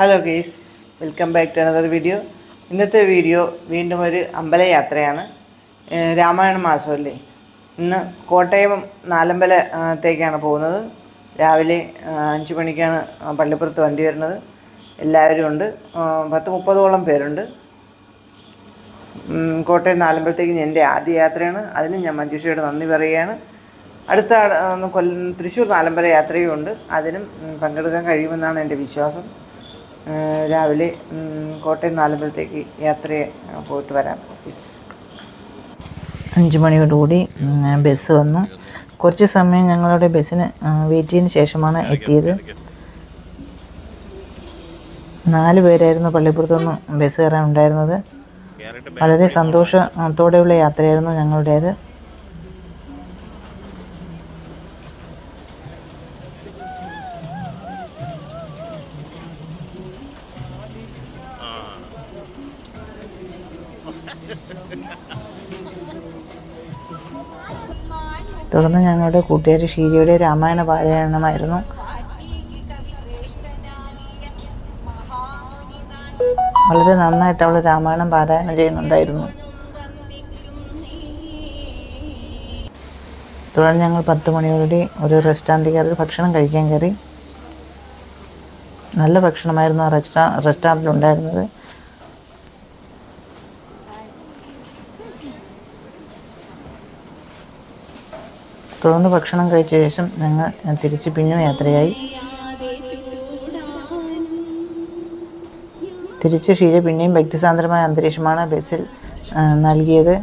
Hello guys welcome back to another video ഇന്നത്തെ video വീണ്ടും ഒരു അമ്പലയാത്രയാണ് രാമായണ മാസമല്ലേ? ഇന്ന് കോട്ടയം നാലമ്പലത്തേക്കാണ് പോകുന്നത്. രാവിലെ അഞ്ച് മണിക്കാണ് പള്ളിപ്പുറത്ത് വണ്ടി വരുന്നത്. എല്ലാവരും ഉണ്ട്. പത്ത് മുപ്പതോളം പേരുണ്ട്. കോട്ടയം നാലമ്പലത്തേക്ക് എന്റെ ആദ്യ യാത്രയാണ്. അതിന് ഞാൻ മഞ്ജുഷയോട് നന്ദി പറയുകയാണ്. അടുത്ത കൊല്ലം തൃശ്ശൂർ നാലമ്പല യാത്രയും ഉണ്ട്. അതിനും പങ്കെടുക്കാൻ കഴിയുമെന്നാണ് എന്റെ വിശ്വാസം. രാവിലെ കോട്ടയം നാലമ്പലത്തേക്ക് യാത്ര പോയിട്ട് വരാം. അഞ്ച് മണിയോടുകൂടി ബസ് വന്നു. കുറച്ച് സമയം ഞങ്ങളുടെ ബസ്സിന് വെയിറ്റ് ചെയ്തതിന് ശേഷമാണ് എത്തിയത്. നാല് പേരായിരുന്നു പള്ളിപ്പുറത്തു നിന്ന് ബസ് കയറാൻ ഉണ്ടായിരുന്നത്. വളരെ സന്തോഷത്തോടെയുള്ള യാത്രയായിരുന്നു ഞങ്ങളുടേത്. തുടർന്ന് ഞങ്ങളുടെ കൂട്ടുകാരി ഷീജയുടെ രാമായണ പാരായണമായിരുന്നു. വളരെ നന്നായിട്ട് അവൾ രാമായണം പാരായണം ചെയ്യുന്നുണ്ടായിരുന്നു. തുടർന്ന് ഞങ്ങൾ പത്ത് മണിയോടെ ഒരു റെസ്റ്റോറന്റിൽ കയറി ഭക്ഷണം കഴിക്കാൻ കയറി. നല്ല ഭക്ഷണമായിരുന്നു ആ റെസ്റ്റോ തുടർന്ന് ഭക്ഷണം കഴിച്ച ശേഷം ഞങ്ങൾ തിരിച്ച് പിന്നും യാത്രയായി. തിരിച്ച് ഷീജ പിന്നെയും വ്യക്തിസാന്ദ്രമായ അന്തരീക്ഷമാണ് ബസ്സിൽ നൽകിയത്.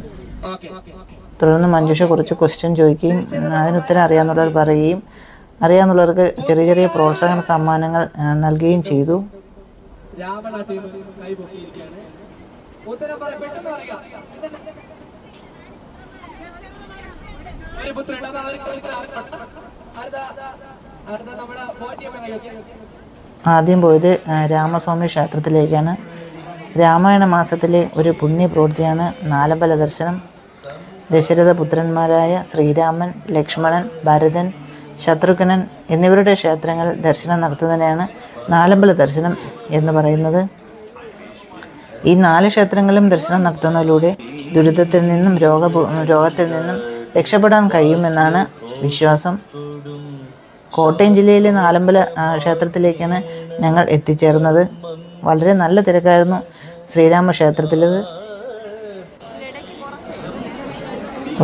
തുടർന്ന് മഞ്ജുഷ കുറച്ച് ക്വസ്റ്റ്യൻ ചോദിക്കുകയും അതിനുത്തരം അറിയാവുന്നവർ പറയുകയും അറിയാമെന്നുള്ളവർക്ക് ചെറിയ ചെറിയ പ്രോത്സാഹന സമ്മാനങ്ങൾ നൽകുകയും ചെയ്തു. ഉത്തരം പറ പെട്ടെന്ന് ആദ്യം പോയത് രാമസ്വാമി ക്ഷേത്രത്തിലേക്കാണ്. രാമായണ മാസത്തിലെ ഒരു പുണ്യപ്രവൃത്തിയാണ് നാലമ്പല ദർശനം. ദശരഥ പുത്രന്മാരായ ശ്രീരാമൻ ലക്ഷ്മണൻ ഭരതൻ ശത്രുഘ്നൻ എന്നിവരുടെ ക്ഷേത്രങ്ങൾ ദർശനം നടത്തുന്നതിനാണ് നാലമ്പല ദർശനം എന്ന് പറയുന്നത്. ഈ നാല് ക്ഷേത്രങ്ങളും ദർശനം നടത്തുന്നതിലൂടെ ദുരിതത്തിൽ നിന്നും രോഗ രോഗത്തിൽ നിന്നും രക്ഷപ്പെടാൻ കഴിയുമെന്നാണ് വിശ്വാസം. കോട്ടയം ജില്ലയിലെ നാലമ്പല ക്ഷേത്രത്തിലേക്കാണ് ഞങ്ങൾ എത്തിച്ചേർന്നത്. വളരെ നല്ല തിരക്കായിരുന്നു ശ്രീരാമ ക്ഷേത്രത്തിലത്.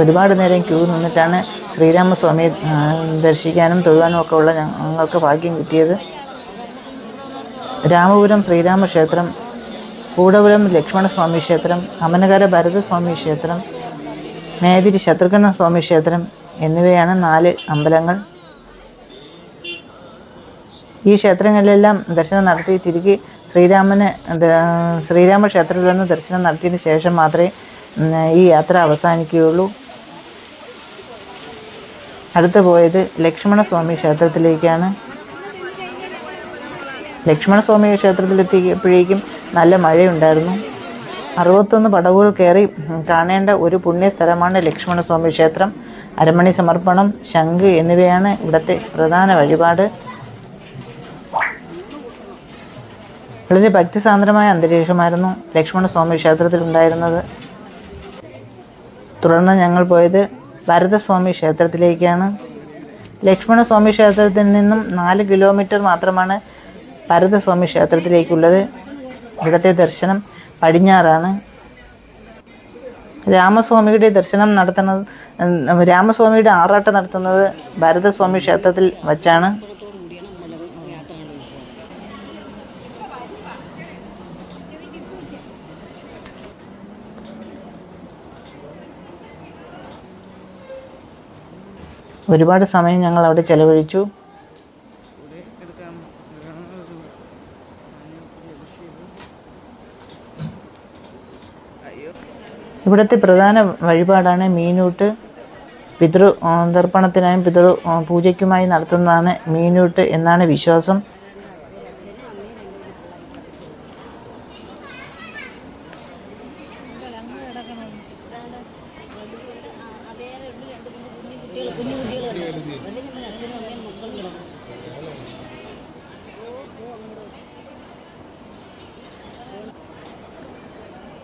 ഒരുപാട് നേരം ക്യൂ നിന്നിട്ടാണ് ശ്രീരാമസ്വാമിയെ ദർശിക്കാനും തൊഴുവാനും ഒക്കെ ഉള്ള ഞങ്ങൾക്ക് ഭാഗ്യം കിട്ടിയത്. രാമപുരം ശ്രീരാമക്ഷേത്രം കൂടപുരം ലക്ഷ്മണസ്വാമി ക്ഷേത്രം അമനകര ഭരതസ്വാമി ക്ഷേത്രം മേതിരി ശത്രുഘ്ന സ്വാമി ക്ഷേത്രം എന്നിവയാണ് നാല് അമ്പലങ്ങൾ. ഈ ക്ഷേത്രങ്ങളിലെല്ലാം ദർശനം നടത്തി തിരികെ ശ്രീരാമന് ശ്രീരാമ ക്ഷേത്രത്തിൽ നിന്ന് ദർശനം നടത്തിയതിന് ശേഷം മാത്രമേ ഈ യാത്ര അവസാനിക്കുകയുള്ളൂ. അടുത്ത് പോയത് ലക്ഷ്മണസ്വാമി ക്ഷേത്രത്തിലേക്കാണ്. ലക്ഷ്മണസ്വാമി ക്ഷേത്രത്തിലെത്തിയപ്പോഴേക്കും നല്ല മഴയുണ്ടായിരുന്നു. അറുപത്തൊന്ന് പടവുകൾ കയറി കാണേണ്ട ഒരു പുണ്യസ്ഥലമാണ് ലക്ഷ്മണസ്വാമി ക്ഷേത്രം. അരമണി സമർപ്പണം ശംഖ് എന്നിവയാണ് ഇവിടുത്തെ പ്രധാന വഴിപാട്. വളരെ ഭക്തിസാന്ദ്രമായ അന്തരീക്ഷമായിരുന്നു ലക്ഷ്മണസ്വാമി ക്ഷേത്രത്തിൽ ഉണ്ടായിരുന്നത് തുടർന്ന് ഞങ്ങൾ പോയത് ഭരതസ്വാമി ക്ഷേത്രത്തിലേക്കാണ്. ലക്ഷ്മണസ്വാമി ക്ഷേത്രത്തിൽ നിന്നും നാല് കിലോമീറ്റർ മാത്രമാണ് ഭരതസ്വാമി ക്ഷേത്രത്തിലേക്കുള്ളത്. ഇവിടുത്തെ ദർശനം പടിഞ്ഞാറാണ്. രാമസ്വാമിയുടെ ദർശനം നടത്തുന്നത് രാമസ്വാമിയുടെ ആറാട്ട് നടത്തുന്നത് ഭരതസ്വാമി ക്ഷേത്രത്തിൽ വച്ചാണ്. ഒരുപാട് സമയം ഞങ്ങൾ അവിടെ ചെലവഴിച്ചു. ഇവിടുത്തെ പ്രധാന വഴിപാടാണ് മീനൂട്ട് പിതൃ തർപ്പണത്തിനായും പിതൃ പൂജയ്ക്കുമായി നടത്തുന്നതാണ് മീനൂട്ട് എന്നാണ് വിശ്വാസം.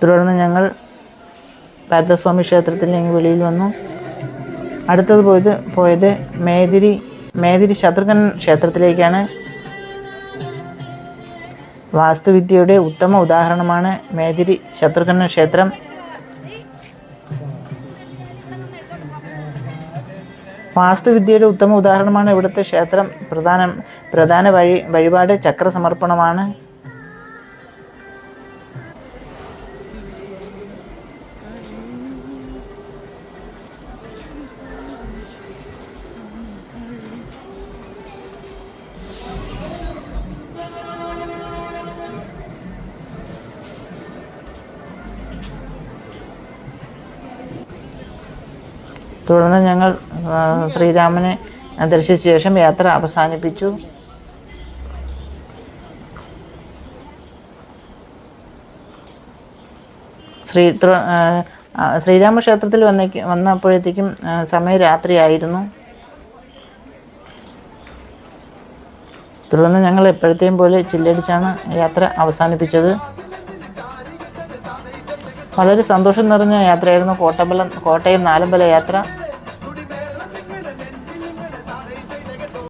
തുടർന്ന് ഞങ്ങൾ പാർത്ഥസ്വാമി ക്ഷേത്രത്തിൽ ഞങ്ങൾ വെളിയിൽ വന്നു. അടുത്തത് പോയത് പോയത് മേതിരി മേതിരി ശത്രുഘ്നൻ ക്ഷേത്രത്തിലേക്കാണ്. വാസ്തുവിദ്യയുടെ ഉത്തമ ഉദാഹരണമാണ് മേതിരി ശത്രുഘ്ന ക്ഷേത്രം. വാസ്തുവിദ്യയുടെ ഉത്തമ ഉദാഹരണമാണ് ഇവിടുത്തെ ക്ഷേത്രം. പ്രധാനം പ്രധാന വഴി വഴിപാട് ചക്രസമർപ്പണമാണ്. തുടർന്ന് ഞങ്ങൾ ശ്രീരാമനെ ദർശിച്ച ശേഷം യാത്ര അവസാനിപ്പിച്ചു. ശ്രീ ശ്രീരാമക്ഷേത്രത്തിൽ വന്നേക്ക് വന്നപ്പോഴത്തേക്കും സമയം രാത്രിയായിരുന്നു തുടർന്ന് ഞങ്ങൾ എപ്പോഴത്തെയും പോലെ ചില്ലടിച്ചാണ് യാത്ര അവസാനിപ്പിച്ചത്. വളരെ സന്തോഷം നിറഞ്ഞ യാത്രയായിരുന്നു കോട്ടബലം കോട്ടയം നാലമ്പല യാത്ര.